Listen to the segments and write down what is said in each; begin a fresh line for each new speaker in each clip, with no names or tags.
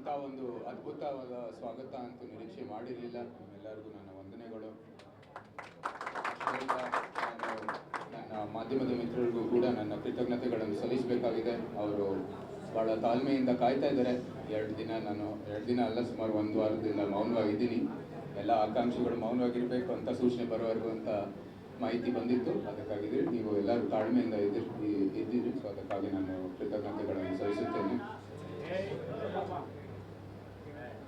ಇಂಥ ಒಂದು ಅದ್ಭುತವಾದ ಸ್ವಾಗತ ಅಂತೂ ನಿರೀಕ್ಷೆ ಮಾಡಿರಲಿಲ್ಲ. ನಿಮ್ಮೆಲ್ಲರಿಗೂ ನನ್ನ ವಂದನೆಗಳು. ನನ್ನ ಮಾಧ್ಯಮದ ಮಿತ್ರರಿಗೂ ಕೂಡ ನನ್ನ ಕೃತಜ್ಞತೆಗಳನ್ನು ಸಲ್ಲಿಸಬೇಕಾಗಿದೆ. ಅವರು ಬಹಳ ತಾಳ್ಮೆಯಿಂದ ಕಾಯ್ತಾ ಇದ್ದಾರೆ. ಎರಡು ದಿನ ನಾನು, ಎರಡು ದಿನ ಅಲ್ಲ, ಸುಮಾರು ಒಂದು ವಾರದಿಂದ ಮೌನವಾಗಿದ್ದೀನಿ. ಎಲ್ಲ ಆಕಾಂಕ್ಷಿಗಳು ಮೌನವಾಗಿರಬೇಕು ಅಂತ ಸೂಚನೆ ಬರೋವರೆಗೂ ಅಂತ ಮಾಹಿತಿ ಬಂದಿತ್ತು. ಅದಕ್ಕಾಗಿ ನೀವು ಎಲ್ಲರೂ ತಾಳ್ಮೆಯಿಂದ ಇದ್ದೀರಿ. ಇದ್ದಿದ್ರಿ ಸೊ ಅದಕ್ಕಾಗಿ ನಾನು ಕೃತಜ್ಞತೆಗಳನ್ನು ಸಲ್ಲಿಸುತ್ತೇನೆ.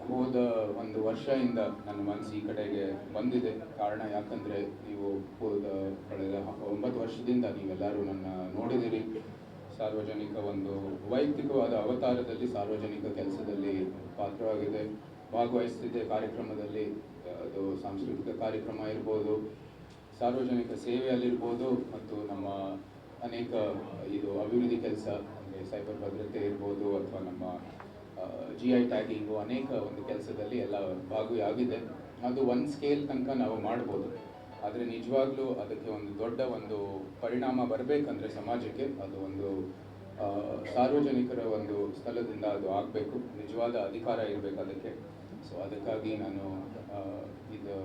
ಹೋದ ಒಂದು ವರ್ಷದಿಂದ ನನ್ನ ಮನಸ್ಸು ಈ ಕಡೆಗೆ ಬಂದಿದೆ. ಕಾರಣ ಯಾಕಂದ್ರೆ ನೀವು ಹೋದ ಕಳೆದ ಒಂಬತ್ತು ವರ್ಷದಿಂದ ನೀವೆಲ್ಲರೂ ನನ್ನ ನೋಡಿದಿರಿ. ಸಾರ್ವಜನಿಕ ಒಂದು ವೈಯಕ್ತಿಕವಾದ ಅವತಾರದಲ್ಲಿ ಸಾರ್ವಜನಿಕ ಕೆಲಸದಲ್ಲಿ ಪಾತ್ರವಾಗಿದೆ. ಭಾಗವಹಿಸ್ತಿದ್ದೆ ಕಾರ್ಯಕ್ರಮದಲ್ಲಿ, ಅದು ಸಾಂಸ್ಕೃತಿಕ ಕಾರ್ಯಕ್ರಮ ಇರ್ಬೋದು, ಸಾರ್ವಜನಿಕ ಸೇವೆಯಲ್ಲಿರ್ಬೋದು, ಮತ್ತು ನಮ್ಮ ಅನೇಕ ಇದು ಅಭಿವೃದ್ಧಿ ಕೆಲಸ, ಅಂದರೆ ಸೈಬರ್ ಭದ್ರತೆ ಇರ್ಬೋದು, ಅಥವಾ ನಮ್ಮ ಜಿ ಐ ಟ್ಯಾಗಿಂಗು ಅನೇಕ ಒಂದು ಕೆಲಸದಲ್ಲಿ ಎಲ್ಲ ಭಾಗಿಯಾಗಿದೆ. ಅದು ಒಂದು ಸ್ಕೇಲ್ ತನಕ ನಾವು ಮಾಡ್ಬೋದು. ಆದರೆ ನಿಜವಾಗ್ಲೂ ಅದಕ್ಕೆ ಒಂದು ದೊಡ್ಡ ಒಂದು ಪರಿಣಾಮ ಬರಬೇಕಂದ್ರೆ ಸಮಾಜಕ್ಕೆ ಅದು ಒಂದು ಸಾರ್ವಜನಿಕರ ಒಂದು ಸ್ಥಳದಿಂದ ಅದು ಆಗಬೇಕು. ನಿಜವಾದ ಅಧಿಕಾರ ಇರಬೇಕು ಅದಕ್ಕೆ. ಸೊ ಅದಕ್ಕಾಗಿ ನಾನು ಇದು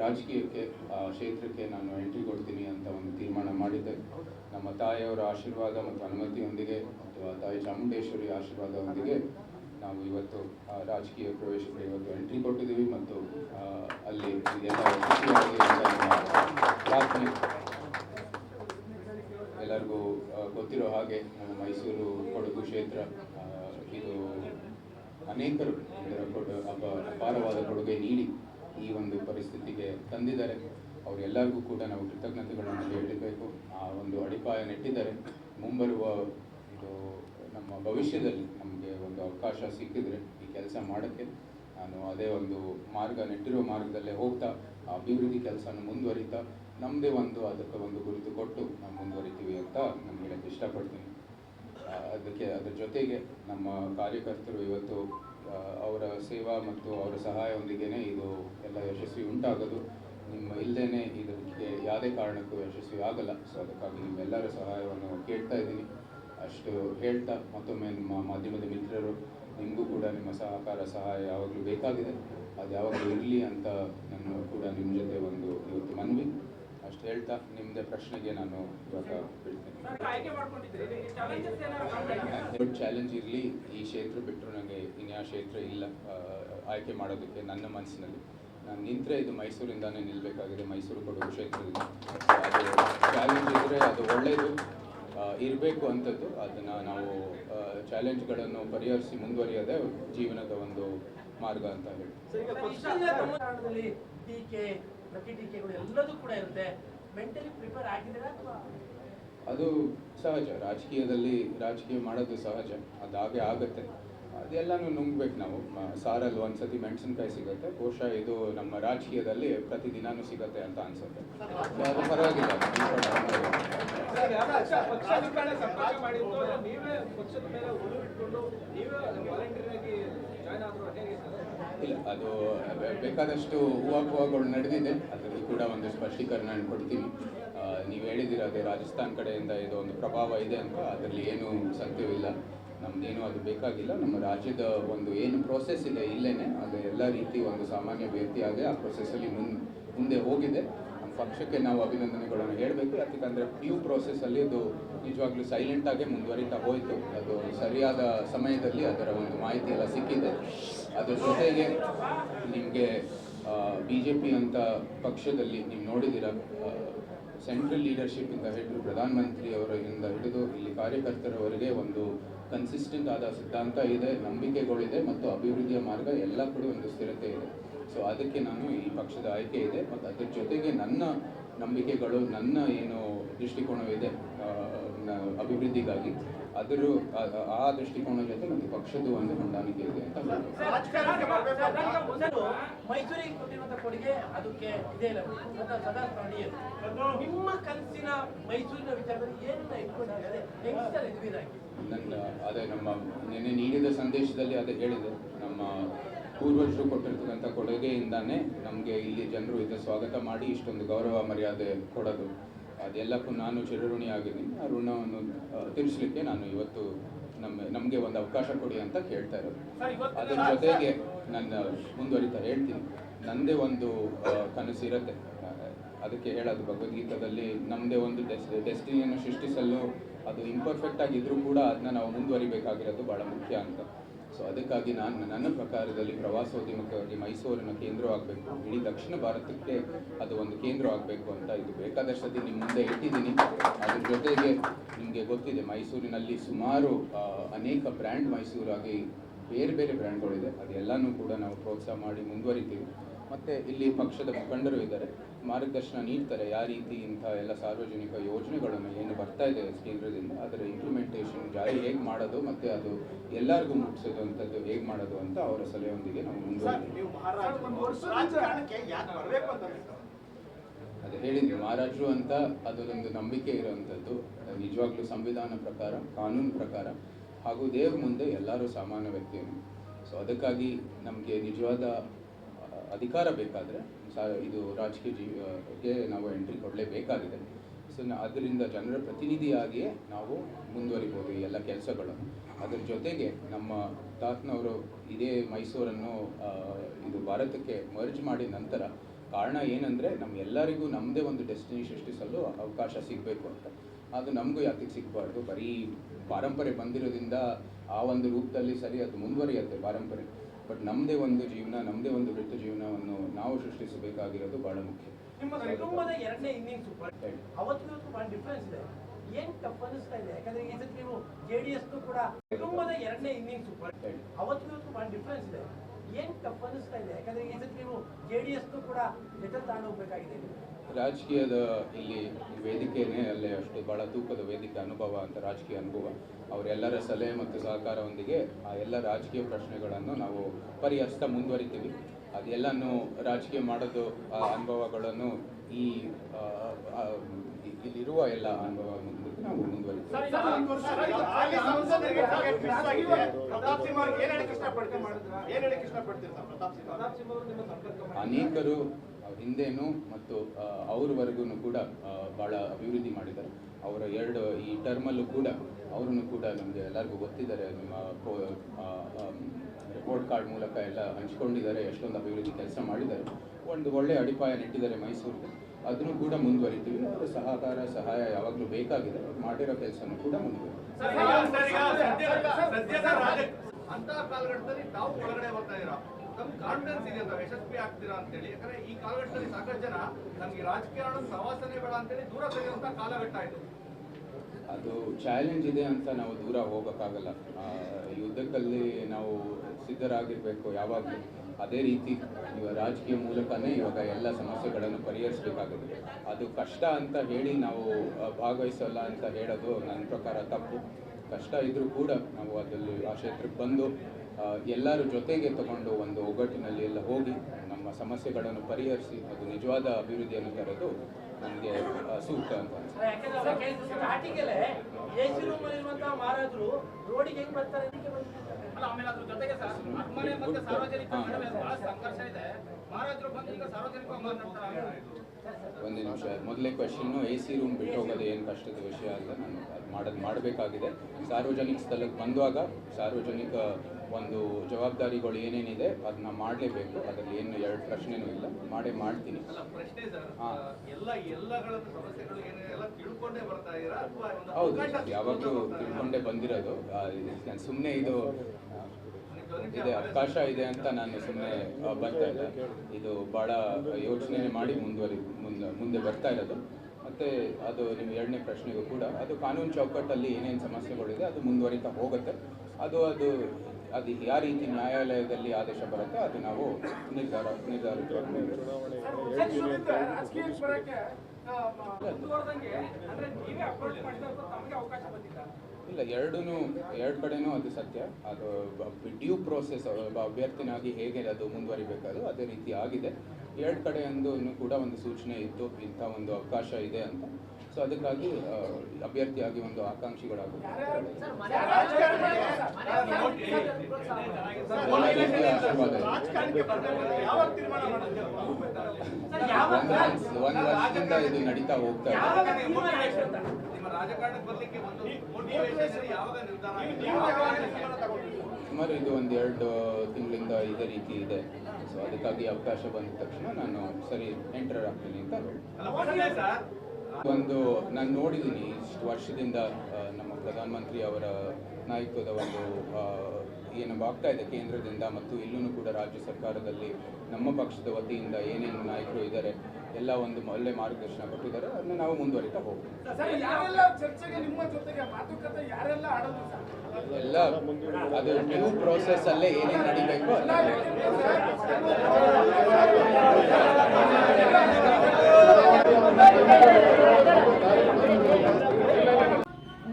ರಾಜಕೀಯಕ್ಕೆ, ಆ, ಕ್ಷೇತ್ರಕ್ಕೆ ನಾನು ಎಂಟ್ರಿ ಕೊಡ್ತೀನಿ ಅಂತ ಒಂದು ತೀರ್ಮಾನ ಮಾಡಿದ್ದೆ. ನಮ್ಮ ತಾಯಿಯವರ ಆಶೀರ್ವಾದ ಮತ್ತು ಅನುಮತಿಯೊಂದಿಗೆ ಅಥವಾ ತಾಯಿ ಚಾಮುಂಡೇಶ್ವರಿ ಆಶೀರ್ವಾದದೊಂದಿಗೆ ನಾವು ಇವತ್ತು ರಾಜಕೀಯ ಪ್ರವೇಶಕ್ಕೆ ಇವತ್ತು ಎಂಟ್ರಿ ಕೊಟ್ಟಿದ್ದೀವಿ ಮತ್ತು ಅಲ್ಲಿ ಎಲ್ಲರಿಗೂ ಗೊತ್ತಿರೋ ಹಾಗೆ ನಮ್ಮ ಮೈಸೂರು ಕೊಡಗು ಕ್ಷೇತ್ರ ಇದು ಅನೇಕರು ಇದರ ಅಪಾರವಾದ ಕೊಡುಗೆ ನೀಡಿ. ಈ ಒಂದು ಪರಿಸ್ಥಿತಿಗೆ ತಂದಿದ್ದಾರೆ. ಅವರೆಲ್ಲರಿಗೂ ಕೂಡ ನಾವು ಕೃತಜ್ಞತೆಗಳನ್ನು ಹೇಳಬೇಕು. ಆ ಒಂದು ಅಡಿಪಾಯ ನೆಟ್ಟಿದ್ದಾರೆ. ಮುಂಬರುವ ಇದು ನಮ್ಮ ಭವಿಷ್ಯದಲ್ಲಿ ನಮಗೆ ಒಂದು ಅವಕಾಶ ಸಿಕ್ಕಿದರೆ ಈ ಕೆಲಸ ಮಾಡೋಕ್ಕೆ ನಾನು ಅದೇ ಒಂದು ಮಾರ್ಗ ನೆಟ್ಟಿರೋ ಮಾರ್ಗದಲ್ಲೇ ಹೋಗ್ತಾ, ಆ ಅಭಿವೃದ್ಧಿ ಕೆಲಸನ ಮುಂದುವರಿತಾ ನಮ್ಮದೇ ಒಂದು ಅದಕ್ಕೆ ಒಂದು ಗುರುತು ಕೊಟ್ಟು ನಾವು ಮುಂದುವರಿತೀವಿ ಅಂತ ನಾನು ಹೇಳಕ್ಕೆ ಇಷ್ಟಪಡ್ತೀನಿ. ಅದಕ್ಕೆ ಅದರ ಜೊತೆಗೆ ನಮ್ಮ ಕಾರ್ಯಕರ್ತರು ಇವತ್ತು ಅವರ ಸೇವಾ ಮತ್ತು ಅವರ ಸಹಾಯದೊಂದಿಗೆ ಇದು ಎಲ್ಲ ಯಶಸ್ವಿ ಉಂಟಾಗೋದು. ನಿಮ್ಮ ಇಲ್ಲದೇ ಇದಕ್ಕೆ ಯಾವುದೇ ಕಾರಣಕ್ಕೂ ಯಶಸ್ವಿ ಆಗಲ್ಲ. ಸೊ ಅದಕ್ಕಾಗಿ ನಿಮ್ಮೆಲ್ಲರ ಸಹಾಯವನ್ನು ಕೇಳ್ತಾ ಇದ್ದೀನಿ. ಅಷ್ಟು ಹೇಳ್ತಾ ಮತ್ತೊಮ್ಮೆ ನಿಮ್ಮ ಮಾಧ್ಯಮದ ಮಿತ್ರರು, ನಿಮಗೂ ಕೂಡ ನಿಮ್ಮ ಸಹಕಾರ ಸಹಾಯ ಯಾವಾಗಲೂ ಬೇಕಾಗಿದೆ. ಅದು ಯಾವಾಗಲೂ ಇರಲಿ ಅಂತ ನಾನು ಕೂಡ ನಿಮ್ಮ ಜೊತೆ ಒಂದು ಇವತ್ತು ಮನವಿ. ಅಷ್ಟು ಹೇಳ್ತಾ ನಿಮ್ಮದೇ ಪ್ರಶ್ನೆಗೆ ನಾನು ಇವಾಗ ದೊಡ್ಡ ಚಾಲೆಂಜ್ ಇರಲಿ ಈ ಕ್ಷೇತ್ರ ಬಿಟ್ಟರು ನನಗೆ ಇನ್ಯಾವ ಕ್ಷೇತ್ರ ಇಲ್ಲ. ಆಯ್ಕೆ ಮಾಡೋದಕ್ಕೆ ನನ್ನ ಮನಸ್ಸಿನಲ್ಲಿ. ನಾನು ನಿಂತರೆ ಇದು ಮೈಸೂರಿಂದಾನೇ ನಿಲ್ಲಬೇಕಾಗಿದೆ ಮೈಸೂರು ಕೊಡುವ ಕ್ಷೇತ್ರದಲ್ಲಿ ಅದು ಚಾಲೆಂಜ್ ಇದ್ದರೆ ಅದು ಒಳ್ಳೆಯದು ಇರಬೇಕು ಅಂಥದ್ದು ಅದನ್ನು ನಾವು ಚಾಲೆಂಜ್ಗಳನ್ನು ಪರಿಹರಿಸಿ ಮುಂದುವರಿಯೋದೇ ಜೀವನದ ಒಂದು ಮಾರ್ಗ ಅಂತ ಹೇಳಿ
ಪ್ರತಿ ಟೀಕೆಗಳು ಎಲ್ಲದೂ ಕೂಡ ಇರುತ್ತೆ. ಮೆಂಟಲಿ ಪ್ರಿಪೇರ್ ಆಗಿದ್ದೀರಾ ಅಥವಾ?
ಅದು ಸಹಜ. ರಾಜಕೀಯದಲ್ಲಿ ರಾಜಕೀಯ ಮಾಡೋದು ಸಹಜ. ಅದಾಗೆ ಹಾಗೆ ಆಗುತ್ತೆ. ಅದೆಲ್ಲನೂ ನುಂಗ್ಬೇಕು ನಾವು. ಸಾರಲ್ಲ ಸಾರಲ್ಲಿ ಒಂದ್ಸತಿ ಮೆಣಸಿನ್ಕಾಯಿ ಸಿಗುತ್ತೆ. ಬಹುಶಃ ಇದು ನಮ್ಮ ರಾಜಕೀಯದಲ್ಲಿ ಪ್ರತಿದಿನಾನೂ ಸಿಗುತ್ತೆ ಅಂತ ಅನ್ಸುತ್ತೆ. ಅದು ಪರವಾಗಿಲ್ಲ.
ನೀವೇ ಪಕ್ಷದ ಮೇಲೆ ನೀವೇ
ಇಲ್ಲ, ಅದು ಬೇಕಾದಷ್ಟು ಹೂವಾಗುವಗಳು ನಡೆದಿದೆ. ಅದರಲ್ಲಿ ಕೂಡ ಒಂದು ಸ್ಪಷ್ಟೀಕರಣ ಕೊಡ್ತೀನಿ. ನೀವು ಹೇಳಿದಿರ ಅದೇ ರಾಜಸ್ಥಾನ್ ಕಡೆಯಿಂದ ಇದು ಒಂದು ಪ್ರಭಾವ ಇದೆ ಅಂತ, ಅದರಲ್ಲಿ ಏನೂ ಸತ್ಯವಿಲ್ಲ. ನಮ್ದೇನು ಅದು ಬೇಕಾಗಿಲ್ಲ. ನಮ್ಮ ರಾಜ್ಯದ ಒಂದು ಏನು ಪ್ರೋಸೆಸ್ ಇದೆ ಇಲ್ಲೇನೆ, ಅದು ಎಲ್ಲ ರೀತಿ ಒಂದು ಸಾಮಾನ್ಯ ವ್ಯಕ್ತಿಯಾಗಿ ಆ ಪ್ರೊಸೆಸ್ಸಲ್ಲಿ ಮುಂದೆ ಮುಂದೆ ಹೋಗಿದೆ. ಪಕ್ಷಕ್ಕೆ ನಾವು ಅಭಿನಂದನೆಗಳನ್ನು ಹೇಳಬೇಕು. ಯಾಕಂದರೆ ಡ್ಯೂ ಪ್ರೋಸೆಸ್ಸಲ್ಲಿ ಅದು ನಿಜವಾಗ್ಲೂ ಸೈಲೆಂಟಾಗೆ ಮುಂದುವರಿತಾ ಹೋಯಿತು. ಅದು ಸರಿಯಾದ ಸಮಯದಲ್ಲಿ ಅದರ ಒಂದು ಮಾಹಿತಿ ಎಲ್ಲ ಸಿಕ್ಕಿದೆ. ಅದರ ಜೊತೆಗೆ ನಿಮಗೆ ಬಿ ಜೆ ಪಿ ಅಂತ ಪಕ್ಷದಲ್ಲಿ ನೀವು ನೋಡಿದ್ದೀರ ಸೆಂಟ್ರಲ್ ಲೀಡರ್ಶಿಪ್ ಇಂದ ಹಿಡಿದು ಪ್ರಧಾನಮಂತ್ರಿಯವರಿಂದ ಹಿಡಿದು ಇಲ್ಲಿ ಕಾರ್ಯಕರ್ತರವರೆಗೆ ಒಂದು ಕನ್ಸಿಸ್ಟೆಂಟ್ ಆದ ಸಿದ್ಧಾಂತ ಇದೆ, ನಂಬಿಕೆಗಳಿದೆ ಮತ್ತು ಅಭಿವೃದ್ಧಿಯ ಮಾರ್ಗ ಎಲ್ಲ ಕೂಡ ಒಂದು ಸ್ಥಿರತೆ ಇದೆ. ಸೊ ಅದಕ್ಕೆ ನಾನು ಈ ಪಕ್ಷದ ಆಯ್ಕೆ ಇದೆ. ಮತ್ತು ಅದ್ರ ಜೊತೆಗೆ ನನ್ನ ನಂಬಿಕೆಗಳು ನನ್ನ ಏನು ದೃಷ್ಟಿಕೋನವಿದೆ ಅಭಿವೃದ್ಧಿಗಾಗಿ ಅದರ ಆ- ದೃಷ್ಟಿಕೋನ ಜೊತೆ ನಮ್ಮ ಪಕ್ಷದ ಒಂದು ಹೊಂದಾಣಿಕೆ ಇದೆ ಅಂತ
ಮೈಸೂರಿಗೆ ಕೊಡುಗೆ ಅದಕ್ಕೆ ಇದೇ ಇಲ್ಲ ಅಂತ ಸದಾ ಸ್ಮರಣೀಯರು ನಿಮ್ಮ ಕನಸಿನ ಮೈಸೂರಿನ ವಿಚಾರದಲ್ಲಿ ಏನನ್ನ ಇಟ್ಕೊಂಡಿದ್ದಾರೆ? ಹೆಂಗಿದ್ದಾರೆ ಇದುವಿದಾಗಿ
ನನ್ನ ಅದೇ ನಮ್ಮ ನಿನ್ನೆ ನೀಡಿದ ಸಂದೇಶದಲ್ಲಿ ಅದೇ ಹೇಳಿದೆ. ನಮ್ಮ ಪೂರ್ವಜರು ಕೊಟ್ಟಿರ್ತಕ್ಕಂಥ ಕೊಡುಗೆಯಿಂದಾನೇ ನಮಗೆ ಇಲ್ಲಿ ಜನರು ಇದು ಸ್ವಾಗತ ಮಾಡಿ ಇಷ್ಟೊಂದು ಗೌರವ ಮರ್ಯಾದೆ ಕೊಡೋದು. ಅದೆಲ್ಲಕ್ಕೂ ನಾನು ಚಿರಋಣಿ ಆಗಿದ್ದೀನಿ. ಆ ಋಣವನ್ನು ತಿಳಿಸ್ಲಿಕ್ಕೆ ನಾನು ಇವತ್ತು ನಮ್ಮ ನಮಗೆ ಒಂದು ಅವಕಾಶ ಕೊಡಿ ಅಂತ ಕೇಳ್ತಾ ಇರೋದು. ಅದ್ರ ಜೊತೆಗೆ ನನ್ನ ಮುಂದುವರಿತಾ ಹೇಳ್ತೀನಿ. ನನ್ನದೇ ಒಂದು ಆ, ಕನಸು ಇರುತ್ತೆ. ಆ, ಅದಕ್ಕೆ ಹೇಳೋದು ಭಗವದ್ಗೀತಾದಲ್ಲಿ ನಮ್ಮದೇ ಒಂದು ಡೆಸ್ ಡೆಸ್ಟಿನಿಯನ್ನು ಸೃಷ್ಟಿಸಲು ಅದು ಇಂಪರ್ಫೆಕ್ಟ್ ಆಗಿದ್ರೂ ಕೂಡ ಅದನ್ನ ನಾವು ಮುಂದುವರಿಬೇಕಾಗಿರೋದು ಭಾಳ ಮುಖ್ಯ ಅಂತ. ಸೊ ಅದಕ್ಕಾಗಿ ನಾನು ನನ್ನ ಪ್ರಕಾರದಲ್ಲಿ ಪ್ರವಾಸೋದ್ಯಮಕ್ಕಾಗಿ ಮೈಸೂರಿನ ಕೇಂದ್ರವಾಗಬೇಕು. ಇಡೀ ದಕ್ಷಿಣ ಭಾರತಕ್ಕೆ ಅದು ಒಂದು ಕೇಂದ್ರ ಆಗಬೇಕು ಅಂತ ಇದು ಬೇಕಾದಷ್ಟು ನಿಮ್ಮ ಮುಂದೆ ಇಟ್ಟಿದ್ದೀನಿ. ಅದ್ರ ಜೊತೆಗೆ ನಿಮಗೆ ಗೊತ್ತಿದೆ, ಮೈಸೂರಿನಲ್ಲಿ ಸುಮಾರು ಅನೇಕ ಬ್ರ್ಯಾಂಡ್ ಮೈಸೂರಾಗಿ ಬೇರೆ ಬೇರೆ ಬ್ರ್ಯಾಂಡ್ಗಳಿದೆ. ಅದೆಲ್ಲನೂ ಕೂಡ ನಾವು ಪ್ರೋತ್ಸಾಹ ಮಾಡಿ ಮುಂದುವರಿತೀವಿ. ಮತ್ತು ಇಲ್ಲಿ ಪಕ್ಷದ ಮುಖಂಡರು ಇದ್ದಾರೆ. ಮಾರ್ಗದರ್ಶನ ನೀಡ್ತಾರೆ ಯಾವ ರೀತಿ ಇಂಥ ಎಲ್ಲ ಸಾರ್ವಜನಿಕ ಯೋಜನೆಗಳನ್ನು ಏನು ಬರ್ತಾ ಇದೆ ಕೇಂದ್ರದಿಂದ ಅದರ ಇಂಪ್ಲಿಮೆಂಟೇಷನ್ ಜಾರಿ ಹೇಗೆ ಮಾಡೋದು ಮತ್ತು ಅದು ಎಲ್ಲರಿಗೂ ಮುಟ್ಟಿಸೋದು ಅಂಥದ್ದು ಹೇಗೆ ಮಾಡೋದು ಅಂತ ಅವರ ಸಲಹೆಯೊಂದಿಗೆ ನಾವು
ಅಂತ
ಅದು ಹೇಳಿದ್ವಿ ಮಹಾರಾಜರು ಅಂತ ಅದರೊಂದು ನಂಬಿಕೆ ಇರುವಂಥದ್ದು ನಿಜವಾಗ್ಲೂ ಸಂವಿಧಾನ ಪ್ರಕಾರ ಕಾನೂನು ಪ್ರಕಾರ ಹಾಗೂ ದೇವ್ರ ಮುಂದೆ ಎಲ್ಲರೂ ಸಾಮಾನ್ಯ ವ್ಯಕ್ತಿಯನ್ನು ಸೊ ಅದಕ್ಕಾಗಿ ನಮಗೆ ನಿಜವಾದ ಅಧಿಕಾರ ಬೇಕಾದರೆ ಇದು ರಾಜಕೀಯ ಜೀವಕ್ಕೆ ನಾವು ಎಂಟ್ರಿ ಕೊಡಲೇಬೇಕಾಗಿದೆ. ಸೊ ಅದರಿಂದ ಜನರ ಪ್ರತಿನಿಧಿಯಾಗಿಯೇ ನಾವು ಮುಂದುವರಿಬೋದು ಈ ಎಲ್ಲ ಕೆಲಸಗಳನ್ನು ಅದರ ಜೊತೆಗೆ ನಮ್ಮ ತಾತನವರು ಇದೇ ಮೈಸೂರನ್ನು ಇದು ಭಾರತಕ್ಕೆ ಮರ್ಜ್ ಮಾಡಿದ ನಂತರ ಕಾರಣ ಏನಂದರೆ ನಮ್ಮ ಎಲ್ಲರಿಗೂ ನಮ್ಮದೇ ಒಂದು ಡೆಸ್ಟಿನಿ ಸೃಷ್ಟಿಸಲು ಅವಕಾಶ ಸಿಗಬೇಕು ಅಂತ. ಅದು ನಮಗೂ ಯಾಕೆ ಸಿಗಬಾರ್ದು? ಬರೀ ಪಾರಂಪರೆ ಬಂದಿರೋದ್ರಿಂದ ಆ ಒಂದು ರೂಪದಲ್ಲಿ ಸರಿ, ಅದು ಮುಂದುವರಿಯುತ್ತೆ ಪಾರಂಪರೆ. ಬಟ್ ನಮ್ಮದೇ ಒಂದು ಜೀವನ ನಮ್ಮದೇ ಒಂದು ವೃತ್ತ ಜೀವನವನ್ನು ನಾವು ಸೃಷ್ಟಿಸಬೇಕಾಗಿರೋದು
ಬಹಳ ಮುಖ್ಯ. ಏನ್ ತಪ್ಪು ಅನಿಸ್ತಾ ಇದೆ? ಯಾಕಂದ್ರೆ ಈ ಸತಿ ನೀವು ಜೆಡಿಎಸ್ ಕೂಡ ಕುಟುಂಬದ ಎರಡನೇ
ರಾಜಕೀಯದ ಇಲ್ಲಿ ವೇದಿಕೆನೇ ಅಲ್ಲೇ ಅಷ್ಟು ಭಾಳ ತೂಕದ ವೇದಿಕೆ ಅನುಭವ ಅಂತ ರಾಜಕೀಯ ಅನುಭವ. ಅವರೆಲ್ಲರ ಸಲಹೆ ಮತ್ತು ಸಹಕಾರದೊಂದಿಗೆ ಆ ಎಲ್ಲ ರಾಜಕೀಯ ಪ್ರಶ್ನೆಗಳನ್ನು ನಾವು ಪರಿಹರಿಸ್ತಾ ಮುಂದುವರಿತೀವಿ. ಅದೆಲ್ಲನೂ ರಾಜಕೀಯ ಮಾಡೋದು ಆ ಅನುಭವಗಳನ್ನು ಈ ಇಲ್ಲಿರುವ ಎಲ್ಲ ಅನುಭವ ಮುಂದೆ ನಾವು ಮುಂದುವರಿತೀವಿ. ಅನೇಕರು ಹಿಂದೆನೂ ಮತ್ತು ಅವ್ರವರೆಗೂ ಕೂಡ ಭಾಳ ಅಭಿವೃದ್ಧಿ ಮಾಡಿದ್ದಾರೆ. ಅವರ ಎರಡು, ಈ ಟರ್ಮಲ್ಲೂ ಕೂಡ ಅವರನ್ನು ಕೂಡ ನಮಗೆ ಎಲ್ಲರಿಗೂ ಗೊತ್ತಿದ್ದಾರೆ. ನಿಮ್ಮ ರಿಪೋರ್ಟ್ ಕಾರ್ಡ್ ಮೂಲಕ ಎಲ್ಲ ಹಂಚ್ಕೊಂಡಿದ್ದಾರೆ, ಎಷ್ಟೊಂದು ಅಭಿವೃದ್ಧಿ ಕೆಲಸ ಮಾಡಿದ್ದಾರೆ. ಒಂದು ಒಳ್ಳೆಯ ಅಡಿಪಾಯ ನೆಟ್ಟಿದ್ದಾರೆ ಮೈಸೂರಿಗೆ. ಅದನ್ನು ಕೂಡ ಮುಂದುವರಿತೀವಿ. ಅವರ ಸಹಕಾರ, ಸಹಾಯ ಯಾವಾಗಲೂ ಬೇಕಾಗಿದೆ. ಮಾಡಿರೋ ಕೆಲಸನೂ ಕೂಡ ಮುಂದುವರಿತೀವಿ.
ನಮ್ಗೆ ಕಾನ್ಫಿಡೆನ್ಸ್ ಇದೆ ತಾವು ಯಶಸ್ವಿ ಆಗ್ತೀರಾ ಅಂತೇಳಿ. ಯಾಕಂದ್ರೆ ಈ ಕಾಲಘಟ್ಟದಲ್ಲಿ ಸಾಕಷ್ಟು ಜನ ನಮ್ಗೆ ರಾಜಕೀಯ ಸವಾಸನೆ ಬೇಡ ಅಂತೇಳಿ ದೂರ ಸರಿಯುವಂತ ಕಾಲಘಟ್ಟ ಇದು.
ಅದು ಚಾಲೆಂಜ್ ಇದೆ ಅಂತ ನಾವು ದೂರ ಹೋಗೋಕ್ಕಾಗಲ್ಲ. ಯುದ್ಧದಲ್ಲಿ ನಾವು ಸಿದ್ಧರಾಗಿರಬೇಕು ಯಾವಾಗಲೂ. ಅದೇ ರೀತಿ ಇವಾಗ ರಾಜಕೀಯ ಮೂಲಕನೇ ಇವಾಗ ಎಲ್ಲ ಸಮಸ್ಯೆಗಳನ್ನು ಪರಿಹರಿಸಬೇಕಾಗುತ್ತೆ. ಅದು ಕಷ್ಟ ಅಂತ ಹೇಳಿ ನಾವು ಭಾಗವಹಿಸಲ್ಲ ಅಂತ ಹೇಳೋದು ನನ್ನ ಪ್ರಕಾರ ತಪ್ಪು. ಕಷ್ಟ ಇದ್ದರೂ ಕೂಡ ನಾವು ಅದರಲ್ಲಿ ಆ ಕ್ಷೇತ್ರಕ್ಕೆ ಬಂದು ಎಲ್ಲರೂ ಜೊತೆಗೆ ತಗೊಂಡು ಒಂದು ಒಗ್ಗಟ್ಟಿನಲ್ಲಿ ಎಲ್ಲ ಹೋಗಿ ನಮ್ಮ ಸಮಸ್ಯೆಗಳನ್ನು ಪರಿಹರಿಸಿ ಅದು ನಿಜವಾದ ಅಭಿವೃದ್ಧಿಯನ್ನು ತರೋದು ನನಗೆ ಸೂಕ್ತ ಅಂತ ಅನ್ಸುತ್ತೆ. ಒಂದು ನಿಮಿಷ. ಮೊದಲೇ ಕ್ವೆಶನ್ನು ಎ ಸಿ ರೂಮ್ ಬಿಟ್ಟು ಹೋಗೋದು ಏನು ಕಷ್ಟದ ವಿಷಯ ಅಲ್ಲ. ನಾನು ಅದು ಮಾಡೋದು ಮಾಡಬೇಕಾಗಿದೆ. ಸಾರ್ವಜನಿಕ ಸ್ಥಳಕ್ಕೆ ಬಂದಾಗ ಸಾರ್ವಜನಿಕ ಒಂದು ಜವಾಬ್ದಾರಿಗಳು ಏನೇನಿದೆ ಅದನ್ನ ಮಾಡಲೇಬೇಕು. ಅದರಲ್ಲಿ ಏನು ಎರಡು ಪ್ರಶ್ನೆನೂ ಇಲ್ಲ. ಮಾಡೇ ಮಾಡ್ತೀನಿ. ಹೌದು. ಯಾವಾಗಲೂ ತಿಳ್ಕೊಂಡೇ ಬಂದಿರೋದು. ನಾನು ಸುಮ್ಮನೆ ಇದು ಇದೆ, ಅವಕಾಶ ಇದೆ ಅಂತ ನಾನು ಸುಮ್ಮನೆ ಬರ್ತಾ ಇಲ್ಲ. ಇದು ಭಾಳ ಯೋಚನೆ ಮಾಡಿ ಮುಂದುವರಿ, ಮುಂದೆ ಮುಂದೆ ಬರ್ತಾ ಇರೋದು. ಮತ್ತು ಅದು ನಿಮ್ಮ ಎರಡನೇ ಪ್ರಶ್ನೆಗೂ ಕೂಡ, ಅದು ಕಾನೂನು ಚೌಕಟ್ಟಲ್ಲಿ ಏನೇನು ಸಮಸ್ಯೆಗಳಿದೆ ಅದು ಮುಂದುವರಿತಾ ಹೋಗುತ್ತೆ. ಅದು ಅದು ಅದು ಯಾವ ರೀತಿ ನ್ಯಾಯಾಲಯದಲ್ಲಿ ಆದೇಶ ಬರುತ್ತೆ ಅದು ನಾವು ನಿರ್ಧಾರ ನಿರ್ಧಾರ ಇಲ್ಲ ಎರಡೂ ಎರಡು ಕಡೆನೂ ಅದು ಸತ್ಯ. ಅದು ಡ್ಯೂ ಪ್ರೋಸೆಸ್ ಒಬ್ಬ ಅಭ್ಯರ್ಥಿನಾಗಿ ಹೇಗೆ ಅದು ಮುಂದುವರಿಬೇಕಾದ್ರು ಅದೇ ರೀತಿ ಆಗಿದೆ. ಎರಡು ಒಂದು ಕೂಡ ಒಂದು ಸೂಚನೆ ಇತ್ತು ಇಂಥ ಒಂದು ಅವಕಾಶ ಇದೆ ಅಂತ. ಸೊ ಅದಕ್ಕಾಗಿ ಅಭ್ಯರ್ಥಿಯಾಗಿ ಒಂದು ಆಕಾಂಕ್ಷಿಗಳಾಗುತ್ತೆ. ಒಂದು ವರ್ಷದಿಂದ ಇದು ನಡೀತಾ ಹೋಗ್ತಾ ಇದೆ. ಸುಮಾರು ಇದು ಒಂದು ಎರಡು ತಿಂಗಳಿಂದ ಇದೇ ರೀತಿ ಇದೆ. ಸೊ ಅದಕ್ಕಾಗಿ ಅವಕಾಶ ಬಂದ ತಕ್ಷಣ ನಾನು ಸರಿ ಎಂಟರ್ ಆಗ್ತೀನಿ ಅಂತ ಹೇಳಿ
ಅಲ್ಲ ಸರ್.
ಒಂದು ನಾನು ನೋಡಿದ್ದೀನಿ ಇಷ್ಟು ವರ್ಷದಿಂದ ನಮ್ಮ ಪ್ರಧಾನಮಂತ್ರಿ ಅವರ ನಾಯಕತ್ವದ ಒಂದು ಆ, ಏನು ಆಗ್ತಾ ಇದೆ ಕೇಂದ್ರದಿಂದ ಮತ್ತು ಇಲ್ಲೂ ಕೂಡ ರಾಜ್ಯ ಸರ್ಕಾರದಲ್ಲಿ ನಮ್ಮ ಪಕ್ಷದ ವತಿಯಿಂದ ಏನೇನು ನಾಯಕರು ಇದ್ದಾರೆ ಎಲ್ಲ ಒಂದು ಒಳ್ಳೆ ಮಾರ್ಗದರ್ಶನ ಕೊಟ್ಟಿದ್ದಾರೆ ಅದನ್ನ ನಾವು ಮುಂದುವರಿತಾ ಹೋಗ್ತೀವಿ
ಸರ್ ಯಾರೆಲ್ಲ ಚರ್ಚೆಗೆ ನಿಮ್ಮ ಜೊತೆಗೆ ಮಾತುಕತೆ ಯಾರೆಲ್ಲ ಆಡೋದು ಸರ್?
ಎಲ್ಲ ಅದು ಡ್ಯೂ ಪ್ರೋಸೆಸ್ ಅಲ್ಲೇ ಏನೇನು ನಡಿಬೇಕು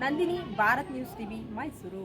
ನಂದಿನಿ ಭಾರತ್ ನ್ಯೂಸ್ ಟಿವಿ ಮೈಸೂರು.